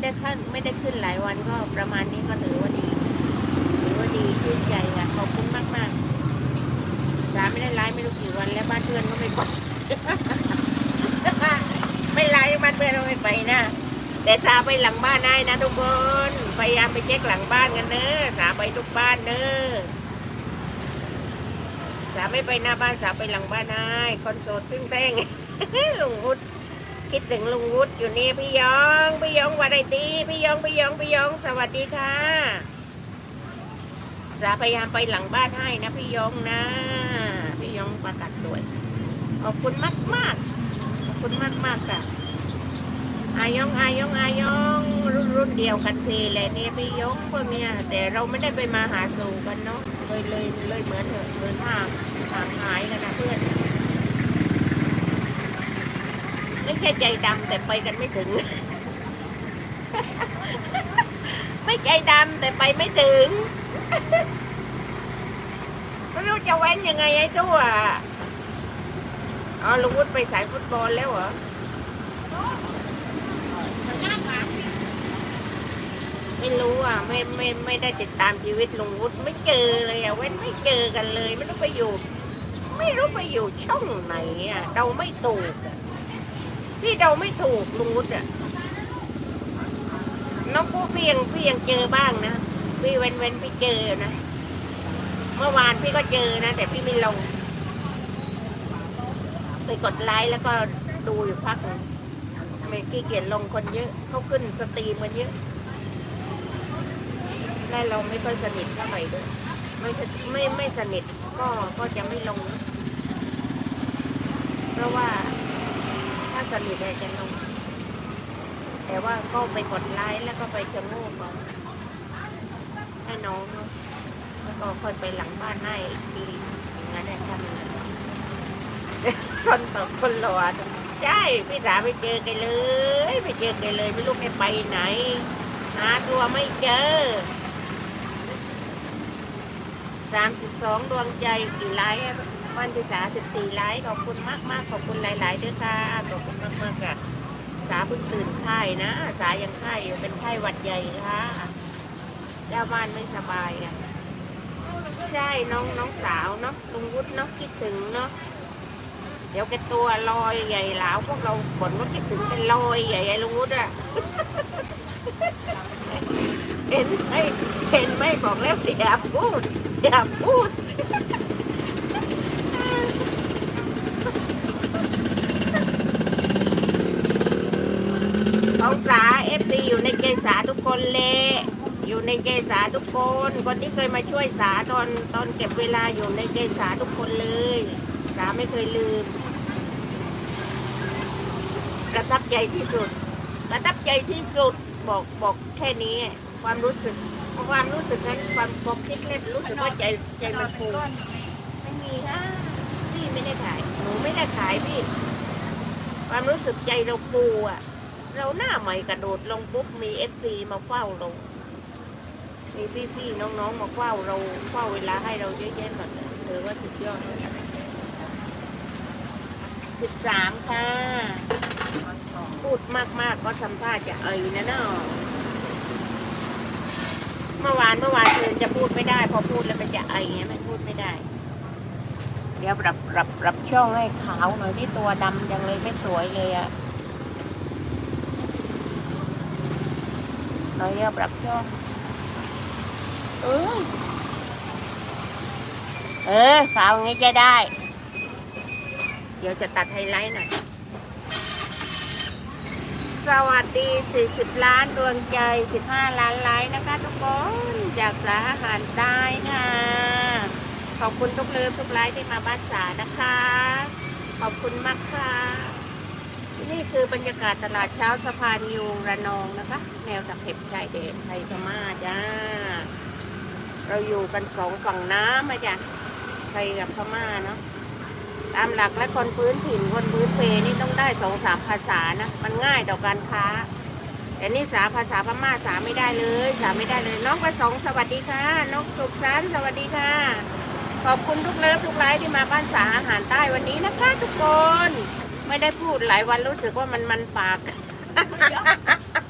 ไม่ได้ขึ้นไม่ได้ขึ้นหลายวันก็ประมาณนี้ก็ถือว่าดีถือว่าดีชื่นใจค่ะขอบคุณมากมากๆสาไม่ได้ไลฟ์ไม่รู้กี่วันแล้วบ้านเพื่อนก็ไม่ไปไม่ไลฟ์บ้านเพื่อนก็ไม่ไปนะแต่สาไปหลังบ้านได้นะทุกคนพยายามไปเช็คหลังบ้านกันเนอะสาไปทุกบ้านเนอะสาไม่ไปหน้าบ้านสาไปหลังบ้านได้คอนโสดซึ่งแป้งลุงวุฒิ คิดถึงลุงวุฒิอยู่นี่พี่ยองพี่ยองวันไอตีพี่ยองพี่ยองพี่ยองสวัสดีค่ะสาพยายามไปหลังบ้านให้นะพี่ยองนะพี่ยองประกาศสวยขอบคุณมากมากขอบคุณมากมากค่ะอายองอายองอายองรุ่นรุ่นเดียวกันเพแหละเนี่ยพี่ยงพวกเนี้ยแต่เราไม่ได้ไปมาหาสู่กันเนาะเลยเลยเลยเหมือนเถอะเหมือนห่างห่างหายกันนะเพื่อน ไม่ใช่ใจดำแต่ไปกันไม่ถึง ไม่ใจดำแต่ไปไม่ถึงไม่รู้จะเว้นยังไงไอ้ตัวอ๋อลุงวุฒิไปสายฟุตบอลแล้วเหรอไม่รู้อะไม่ไม่ไม่ได้ติดตามชีวิตลุงวุฒิไม่เจอเลยอะเว้นไม่เจอกันเลย ไม่รู้ไปอยู่ ไม่รู้ไปอยู่ช่องไหนอะเดาไม่ถูกอะ พี่เดาไม่ถูกลุงวุฒิอะน้องผู้พี่ยังพี่ยังเจอบ้างนะพี่เว้นเว้นพี่เจอนะ เมื่อวานพี่ก็เจอนะ แต่พี่ไม่ลง ไปกดไลค์แล้วก็ดูอยู่พักหนึ่งไม่ขี้เกียจลงคนเยอะเขาขึ้นสตรีมกันเยอะและเราไม่ค่อยสนิทเท่าไหร่ด้วยไม่ไม่ไม่สนิทก็ก็จะไม่ลง เพราะว่าาสนิทเนี่ยจะลงแต่ว่าก็ไปกดไลค์แล้วก็ไปจะโง่ก่อนให้น้องเนาะแล้วก็ค่อยไปหลังบ้านให้อีกทีอย่างนั้นแหละทำอย่างนั้นคนต่อคนรอใช่พี่สาวไปเจอกันเลยไปเจอกันเลยไม่รู้แกไปไหนหาตัวไม่เจอ สามสิบสองดวงใจกี่ไลค์วันที่สาสิบสี่ไลค์ขอบคุณมากมากขอบคุณหลายๆด้วยค่ะขอบคุณมากมากๆค่ะสาเพิ่งตื่นไข้นะ สายังไข้อยู่เป็นไข้หวัดใหญ่ค่ะเจ้าบ้านไม่สบายอะใช่น้องน้องสาวเนาะลุงวุฒิเนาะคิดถึงเนาะเดี๋ยวแกตัวลอยใหญ่หลาวพวกเราบ่นว่าคิดถึงเป็นลอยใหญ่ลุงวุฒิอะเห็นไหม เห็นไหมบอกแล้วอย่าพูดอย่าพูดของสาเอฟซีอยู่ในเกสาทุกคนเลยอยู่ในเกสาทุกคน คนที่เคยมาช่วยสาตอนตอนเก็บเวลาอยู่ในเกสาทุกคนเลย สาไม่เคยลืม ประทับใจที่สุด ประทับใจที่สุดบอกบอกแค่นี้ ความรู้สึกความรู้สึกนั้นความความคิดเล่นรู้สึกว่าใจใจมันฟูไม่มีค่ะพี่ไม่ได้ขายหนูไม่ได้ขายพี่ ความรู้สึกใจเราฟูอะ เราหน้าใหม่กระโดดลงปุ๊บมีเอฟซีมาเฝ้าเรามีพี่ๆน้องๆมาเฝ้าเราเฝ้าเวลาให้เราเยอะแยะหมดเลยถือว่าสุดยอดสิบสามค่ะ พูดมากๆก็ทำท่าจะเอ่ยนะเนาะ เมื่อวานเมื่อวานเธอจะพูดไม่ได้ พอพูดแล้วมันจะเอ่ยไงมันพูดไม่ได้ เดี๋ยวปรับปรับปรับช่องให้ขาวหน่อยที่ตัวดำยังเลยไม่สวยเลยอะหน่อยเดียวปรับช่องเออเออขาวอางงี้จะได้ เดี๋ยวจะตัดไฮไลท์หน่อย สวัสดี 40 ล้านดวงใจ 15 ล้านไลค์นะคะทุกคนจากสาหารใต้ค่ะ ขอบคุณทุกเลิฟทุกไลค์ที่มาบ้านสานะคะ ขอบคุณมากค่ะ นี่คือบรรยากาศตลาดเช้าสะพานยูงระนองนะคะ แนวตะเข็บชายแดนไทยพม่าจ้า เราอยู่กันสองฝั่งน้ำมาจ้ะไทยกับพม่าเนาะตามหลักและคนพื้นถิ่นคนพื้นเพนี่ต้อง ได้สองสามภาษานะ มันง่ายต่อการค้า แต่นี่สาภาษาพม่าสาไม่ได้เลย สาไม่ได้เลย น้องประสงค์สวัสดีค่ะน้องสุขสันต์สวัสดีค่ะ ขอบคุณทุกเลิฟทุกไลฟ์ที่มาบ้านสาอาหารใต้วันนี้นะคะ ทุกคน ไม่ได้พูดหลายวันรู้สึกว่ามันมันปาก